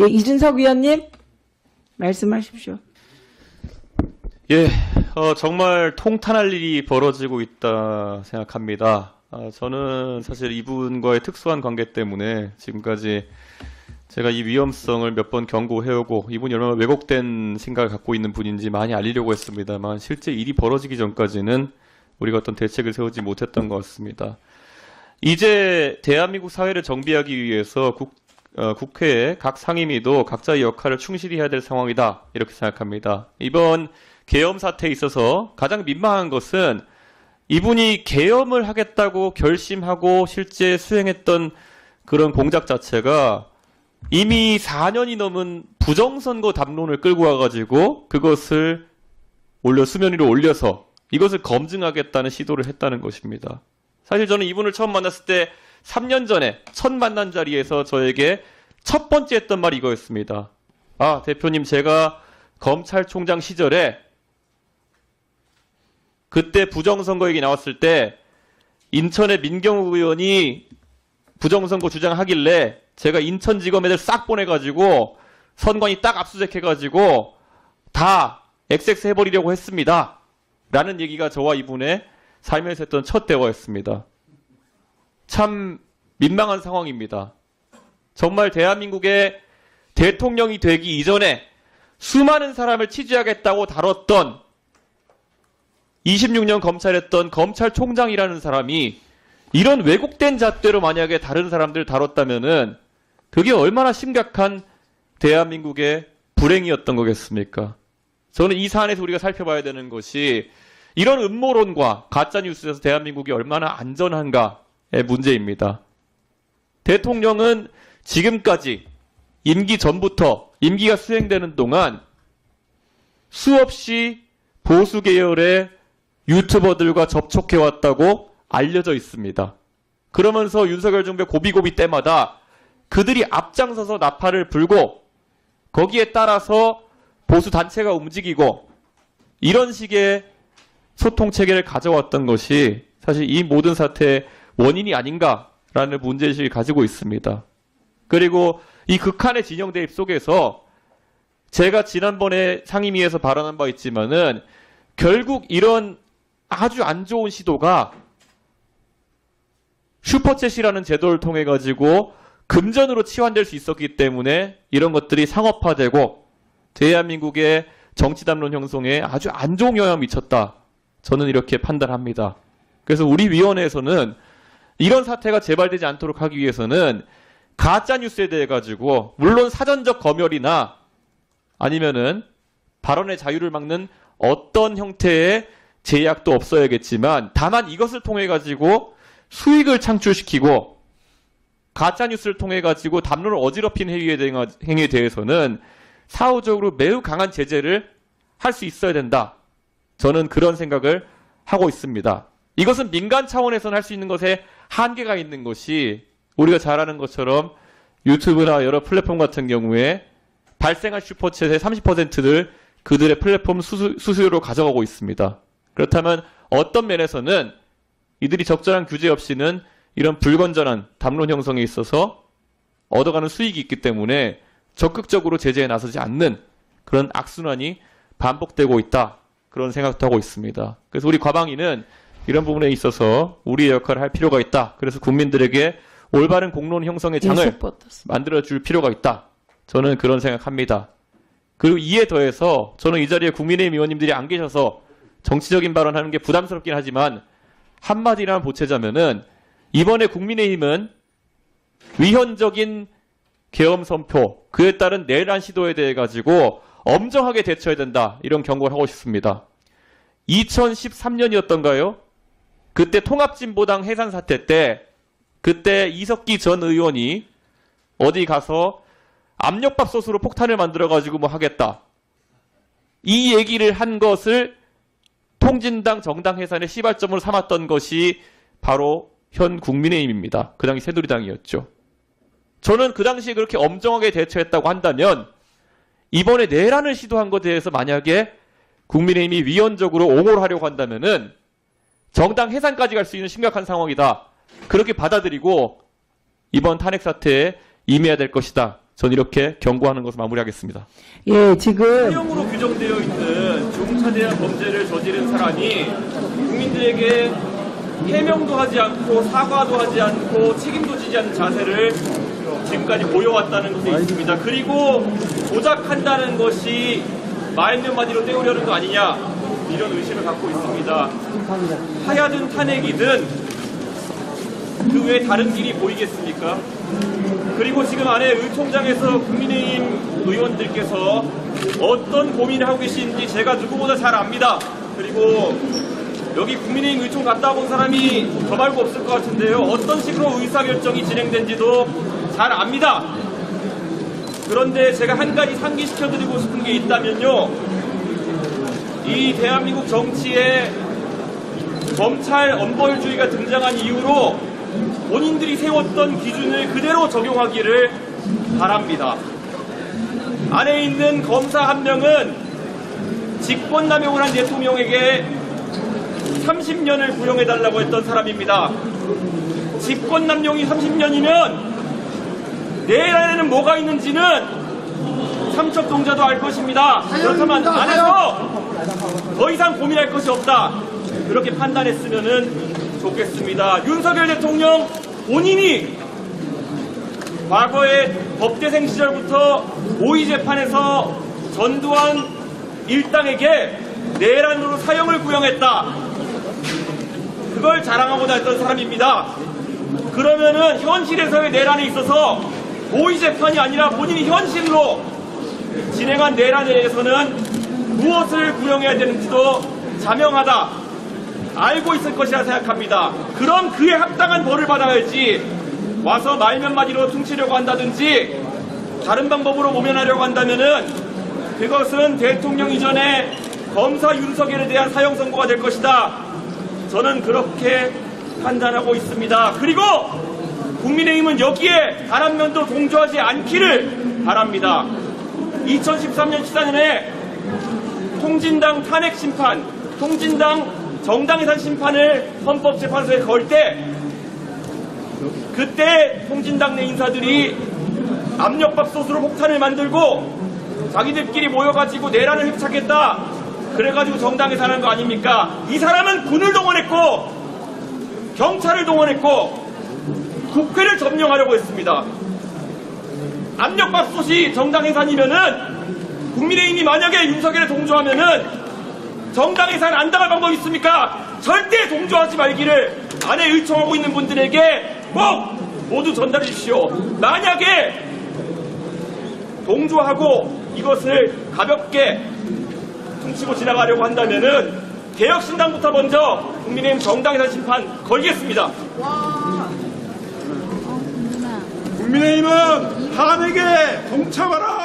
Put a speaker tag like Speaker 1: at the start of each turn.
Speaker 1: 예, 이준석 위원님 말씀하십시오.
Speaker 2: 예, 어, 정말 통탄할 일이 벌어지고 있다 생각합니다. 아, 저는 사실 이분과의 특수한 관계 때문에 지금까지 제가 이 위험성을 몇 번 경고해오고 이분이 얼마나 왜곡된 생각을 갖고 있는 분인지 많이 알리려고 했습니다만 실제 일이 벌어지기 전까지는 우리가 어떤 대책을 세우지 못했던 것 같습니다. 이제 대한민국 사회를 정비하기 위해서 국, 어, 국회의 각 상임위도 각자의 역할을 충실히 해야 될 상황이다 이렇게 생각합니다. 이번 계엄 사태에 있어서 가장 민망한 것은 이분이 계엄을 하겠다고 결심하고 실제 수행했던 그런 공작 자체가 이미 4년이 넘은 부정선거 담론을 끌고 와가지고 그것을 올려 수면 위로 올려서 이것을 검증하겠다는 시도를 했다는 것입니다. 사실 저는 이분을 처음 만났을 때 3년 전에 첫 만난 자리에서 저에게 첫 번째 했던 말이 이거였습니다. 아, 대표님, 제가 검찰총장 시절에 그때 부정선거 얘기 나왔을 때 인천의 민경욱 의원이 부정선거 주장하길래 제가 인천지검 애들 싹 보내가지고 선관위 딱 압수수색해가지고 다 XX 해버리려고 했습니다. 라는 얘기가 저와 이분의 살면서 했던 첫 대화였습니다. 참 민망한 상황입니다. 정말 대한민국의 대통령이 되기 이전에 수많은 사람을 취재하겠다고 다뤘던 26년 검찰했던 검찰총장이라는 사람이 이런 왜곡된 잣대로 만약에 다른 사람들 다뤘다면은 그게 얼마나 심각한 대한민국의 불행이었던 거겠습니까? 저는 이 사안에서 우리가 살펴봐야 되는 것이 이런 음모론과 가짜뉴스에서 대한민국이 얼마나 안전한가의 문제입니다. 대통령은 지금까지 임기 전부터 임기가 수행되는 동안 수없이 보수 계열의 유튜버들과 접촉해 왔다고 알려져 있습니다. 그러면서 윤석열 정부의 고비고비 때마다 그들이 앞장서서 나팔을 불고 거기에 따라서 보수 단체가 움직이고 이런 식의 소통 체계를 가져왔던 것이 사실 이 모든 사태의 원인이 아닌가라는 문제의식을 가지고 있습니다. 그리고 이 극한의 진영 대립 속에서 제가 지난번에 상임위에서 발언한 바 있지만은 결국 이런 아주 안 좋은 시도가 슈퍼챗이라는 제도를 통해 가지고 금전으로 치환될 수 있었기 때문에 이런 것들이 상업화되고 대한민국의 정치 담론 형성에 아주 안 좋은 영향을 미쳤다. 저는 이렇게 판단합니다. 그래서 우리 위원회에서는 이런 사태가 재발되지 않도록 하기 위해서는 가짜 뉴스에 대해 가지고 물론 사전적 검열이나 아니면은 발언의 자유를 막는 어떤 형태의 제약도 없어야겠지만 다만 이것을 통해 가지고 수익을 창출시키고 가짜 뉴스를 통해 가지고 담론을 어지럽힌 행위에, 대해, 행위에 대해서는 사후적으로 매우 강한 제재를 할 수 있어야 된다. 저는 그런 생각을 하고 있습니다. 이것은 민간 차원에서는 할 수 있는 것에 한계가 있는 것이 우리가 잘 아는 것처럼 유튜브나 여러 플랫폼 같은 경우에 발생한 슈퍼챗의 30%를 그들의 플랫폼 수수, 수수료로 가져가고 있습니다. 그렇다면 어떤 면에서는 이들이 적절한 규제 없이는 이런 불건전한 담론 형성에 있어서 얻어가는 수익이 있기 때문에 적극적으로 제재에 나서지 않는 그런 악순환이 반복되고 있다. 그런 생각도 하고 있습니다. 그래서 우리 과방위는 이런 부분에 있어서 우리의 역할을 할 필요가 있다. 그래서 국민들에게 올바른 공론 형성의 장을
Speaker 1: 계속 뻗었습니다.
Speaker 2: 만들어 줄 필요가 있다. 저는 그런 생각합니다. 그리고 이에 더해서 저는 이 자리에 국민의힘 의원님들이 안 계셔서 정치적인 발언하는 게 부담스럽긴 하지만 한마디라만 보채자면은 이번에 국민의힘은 위헌적인 계엄 선포 그에 따른 내란 시도에 대해 가지고 엄정하게 대처해야 된다 이런 경고를 하고 싶습니다. 2013년이었던가요? 그때 통합진보당 해산 사태 때 그때 이석기 전 의원이 어디 가서 압력밥솥으로 폭탄을 만들어 가지고 뭐 하겠다. 이 얘기를 한 것을 통진당 정당 해산의 시발점으로 삼았던 것이 바로 현 국민의힘입니다. 그 당시 새누리당이었죠. 저는 그 당시에 그렇게 엄정하게 대처했다고 한다면 이번에 내란을 시도한 것에 대해서 만약에 국민의힘이 위헌적으로 옹호를 하려고 한다면은 정당 해산까지 갈 수 있는 심각한 상황이다. 그렇게 받아들이고 이번 탄핵 사태에 임해야 될 것이다. 전 이렇게 경고하는 것을 마무리하겠습니다.
Speaker 1: 예, 지금
Speaker 2: 사형으로 규정되어 있는 중차대한 범죄를 저지른 사람이 국민들에게 해명도 하지 않고 사과도 하지 않고 책임도 지지 않는 자세를 지금까지 보여왔다는 것이 있습니다. 그리고 조작한다는 것이 말몇 마디로 때우려는 거 아니냐 이런 의심을 갖고 있습니다. 하야든 탄핵이든 그 외에 다른 길이 보이겠습니까? 그리고 지금 안에 의총장에서 국민의힘 의원들께서 어떤 고민을 하고 계시는지 제가 누구보다 잘 압니다. 그리고 여기 국민의힘 의총 갔다 온 사람이 저 말고 없을 것 같은데요. 어떤 식으로 의사결정이 진행된지도 잘 압니다. 그런데 제가 한 가지 상기시켜드리고 싶은 게 있다면요. 이 대한민국 정치에 검찰 엄벌주의가 등장한 이후로 본인들이 세웠던 기준을 그대로 적용하기를 바랍니다. 안에 있는 검사 한 명은 직권남용을 한 대통령에게 30년을 구형해달라고 했던 사람입니다. 직권남용이 30년이면 내일 안에는 뭐가 있는지는 삼척 동자도 알 것입니다. 그렇다면 안에서 더 이상 고민할 것이 없다. 그렇게 판단했으면 좋겠습니다. 윤석열 대통령 본인이 과거에 법대생 시절부터 모의 재판에서 전두환 일당에게 내란으로 사형을 구형했다. 그걸 자랑하고자 했던 사람입니다. 그러면은 현실에서의 내란에 있어서 모의 재판이 아니라 본인이 현실로 진행한 내란에 대해서는 무엇을 구형해야 되는지도 자명하다. 알고 있을 것이라 생각합니다. 그럼 그에 합당한 벌을 받아야지 와서 말몇 마디로 퉁치려고 한다든지 다른 방법으로 모면하려고 한다면은 그것은 대통령 이전에 검사 윤석열에 대한 사형 선고가 될 것이다. 저는 그렇게 판단하고 있습니다. 그리고 국민의힘은 여기에 단 한 면도 동조하지 않기를 바랍니다. 2013년 14년에 통진당 탄핵 심판, 통진당 정당해산 심판을 헌법재판소에 걸 때 그때 통진당 내 인사들이 압력밥솥으로 폭탄을 만들고 자기들끼리 모여가지고 내란을 획착했다. 그래가지고 정당해산한 거 아닙니까? 이 사람은 군을 동원했고 경찰을 동원했고 국회를 점령하려고 했습니다. 압력밥솥이 정당 해산이면은 국민의힘이 만약에 윤석열에 동조하면은 정당 해산 안 당할 방법이 있습니까? 절대 동조하지 말기를 안에 의청하고 있는 분들에게 꼭 모두 전달해 주십시오. 만약에 동조하고 이것을 가볍게 퉁치고 지나가려고 한다면은 개혁신당부터 먼저 국민의힘 정당해산 심판 걸겠습니다.
Speaker 3: 국민의힘은 탄핵에 동참하라!